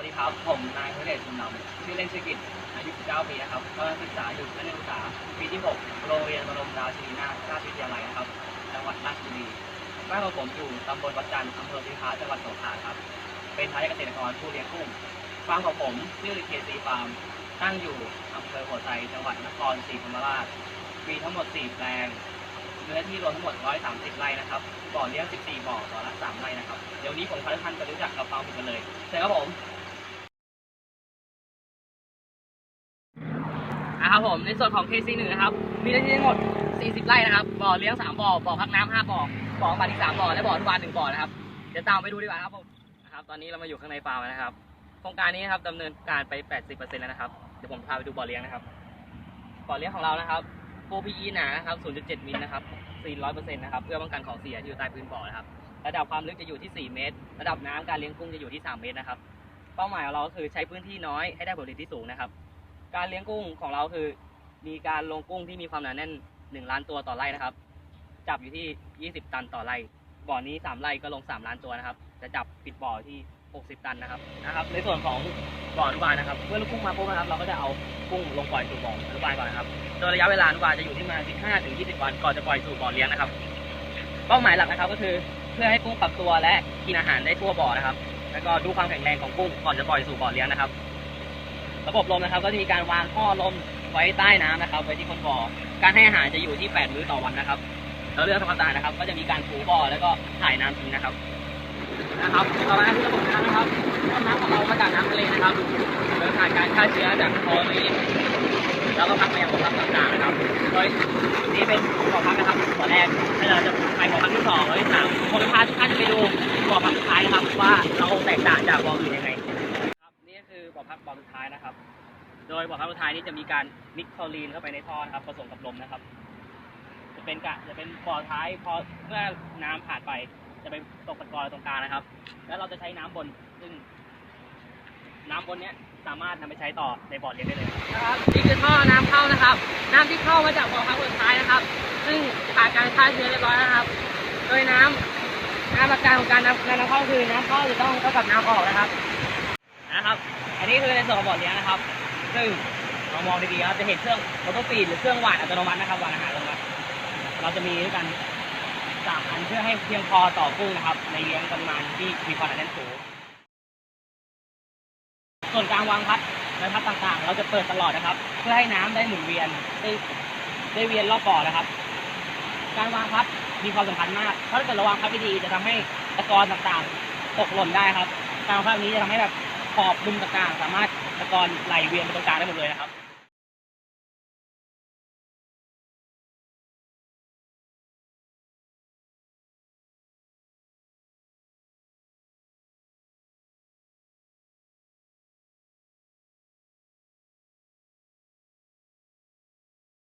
วัสดีครับ ผมนายพระเดชชุมนำชื่อเล่นชื่อกิจอายุ 19 ปีนะครับกำลังศึกษาอยู่ชั้นนักศึกษาปีที่ 6 โรงเรียนบรมราชินีนาถราชวิทยาลัยนะครับ จังหวัดราชบุรีบ้านของผมอยู่ตำบลวัดจันทร์อำเภอพิพาจังหวัดสงขลาครับ เป็นทายเกษตรกรผู้เลี้ยงกุ้งฟาร์มของผมชื่อเคซีฟาร์ม ตั้งอยู่อำเภอหัวไซจังหวัดนครศรีธรรมราช มีทั้งหมด 4 แปลงเนื้อที่รวมทั้งหมด 130 ไร่นะครับ บ่อเลี้ยง 14 บ่อ บ่อละ 3 ไร่นะครับ เดี๋ยวนี้ผมพาทุกานไปรู้จักกับฟาร์มผมกันเลยเชิญครับผม นะครับผมในส่วนของ KC 1 นะครับมีเนื้ที่ทั้งหมด 40 ไร่นะครับบ่อเลี้ยง 3 บ่อบ่อพักน้ำ5บ่อบ่อปลาอีก 3 บ่อและบ่ออนุบาล1บ่อนะครับเดี๋ยวตามไปดูดีกว่าครับผมนะครับตอนนี้เรามาอยู่ข้างในฟาร์มนะครับโครงการนี้นะครับดำเนินการไป 80%แล้วนะครับเดี๋ยวผมพาไปดูบ่อเลี้ยงนะครับบ่อเลี้ยงของเรานะครับปู PE หนานะครับ 0.7 มิลนะครับ 400%นะครับ เพื่อป้องกันของเสียที่อยู่ใต้พื้นบ่อนะครับ ระดับความลึกจะอยู่ที่ 4 เมตร ระดับน้ำการเลี้ยงกุ้งจะอยู่ที่ 3 เมตรนะครับ เป้าหมายของเราก็คือใช้พื้นที่น้อยให้ได้ผลผลิตที่สูงนะครับ การเลี้ยงกุ้งของเราคือ มีการลงกุ้งที่มีความหนาแน่น 1 ล้านตัวต่อไร่นะครับ จับอยู่ที่ 20 ตันต่อไร่บ่อนี้ 3 ไร่ก็ลง 3 ล้านตัวนะครับ จะจับปิดบ่อที่ 60 ตันนะครับนะครับ ในส่วนของบ่ออนุบาลนะครับ เมื่อลูกกุ้งมาปุ๊บนะครับ เราก็จะเอากุ้งลงปล่อยสู่บ่ออนุบาลก่อนนะครับโดยระยะเวลาอนุบาลจะอยู่ที่ประมาณ 15 ถึง 20 วันก่อนจะปล่อยสู่บ่อเลี้ยงนะครับ เป้าหมายหลักนะครับก็คือเพื่อให้กุ้งปรับตัวและกินอาหารได้ทั่วบ่อนะครับ แล้วก็ดูความแข็งแรงของกุ้งก่อนจะปล่อยสู่บ่อเลี้ยงนะครับ ระบบลมนะครับ ก็จะมีการวางท่อลมไว้ใต้น้ำนะครับ ไว้ที่คนบ่อ การให้อาหารจะอยู่ที่ 8 มื้อต่อวันนะครับ แล้วเรื่องทำความสะอาดนะครับ ก็จะมีการถูบ่อแล้วก็ถ่ายน้ำทิ้งนะครับ นะครับต่อมาคือระบบน้ำนะครับต้นน้ำของเรามาจากน้ำทะเลนะครับโดยผ่านการฆ่าเชื้อจากคลอรีนแล้วก็พักมายังบ่อพักต่างๆนะครับโดยนี่เป็นบ่อพักนะครับบ่อแรกแล้เราจะไปบ่อพักที่สองบ่อที่สามผมพาทุกท่านไปดูบ่อพักสุดท้ายนะครับ ว่าเราแตกต่างจากบ่ออื่นยังไงครับนี่ก็คือบ่อ พักบ่อสุดท้ายนะครับ โดยบ่อพักสุดท้ายนี้จะมีการมิกซ์คลอรีนเข้าไปในท่อนะครับผสมกับลมนะครับ จะเป็นกะจะเป็นบ่อท้ายพอเมื่อน้ำผ่านไป จะไปตกตะกอนตรงกลางนะครับ แล้วเราจะใช้น้ำบนซึ่ง น้ำบนเนี้ยสามารถนำไปใช้ต่อในบ่อเลี้ยงได้เลยนะครับนี่คือท่อน้ำเข้านะครับ น้ำที่เข้ามาจากบ่อพักสุดท้ายนะครับ ซึ่งผ่านการฆ่าเชื้อเรียบร้อยนะครับ โดยน้ำน้ำหลักการของการนำการนำเข้าคือน้ำเข้าจะต้องเท่ากับน้ำออกนะครับ นี้คือในส่วนของบ่อเลี้ยงนะครับ ซึ่งเรามองดีๆครับจะเห็นเครื่องมอเตอร์ฟีดหรือเครื่องหวานอัตโนมัตินะครับหวานอาหารอัตโนมัติเราจะมีด้วยกันสามอันเพื่อให้เพียงพอต่อกุ้งนะครับ ในเลี้ยงปริมาณที่มีความหนาแน่นสูง ส่วนการวางพัดและพัดต่างๆ เราจะเปิดตลอดนะครับ เพื่อให้น้ำได้หมุนเวียนได้ได้เวียนรอบบ่อนะครับ การวางพัดมีความสำคัญมากเพราะถ้าเกิดเราวางพัดไม่ดีจะทำให้ตะกอนต่างๆ ตกหล่นได้ครับ การวางพัดนี้จะทำให้แบบ ขอบมุมต่างๆ สามารถตะกอนไหลเวียนไปตรงกลางได้หมดเลยนะครับ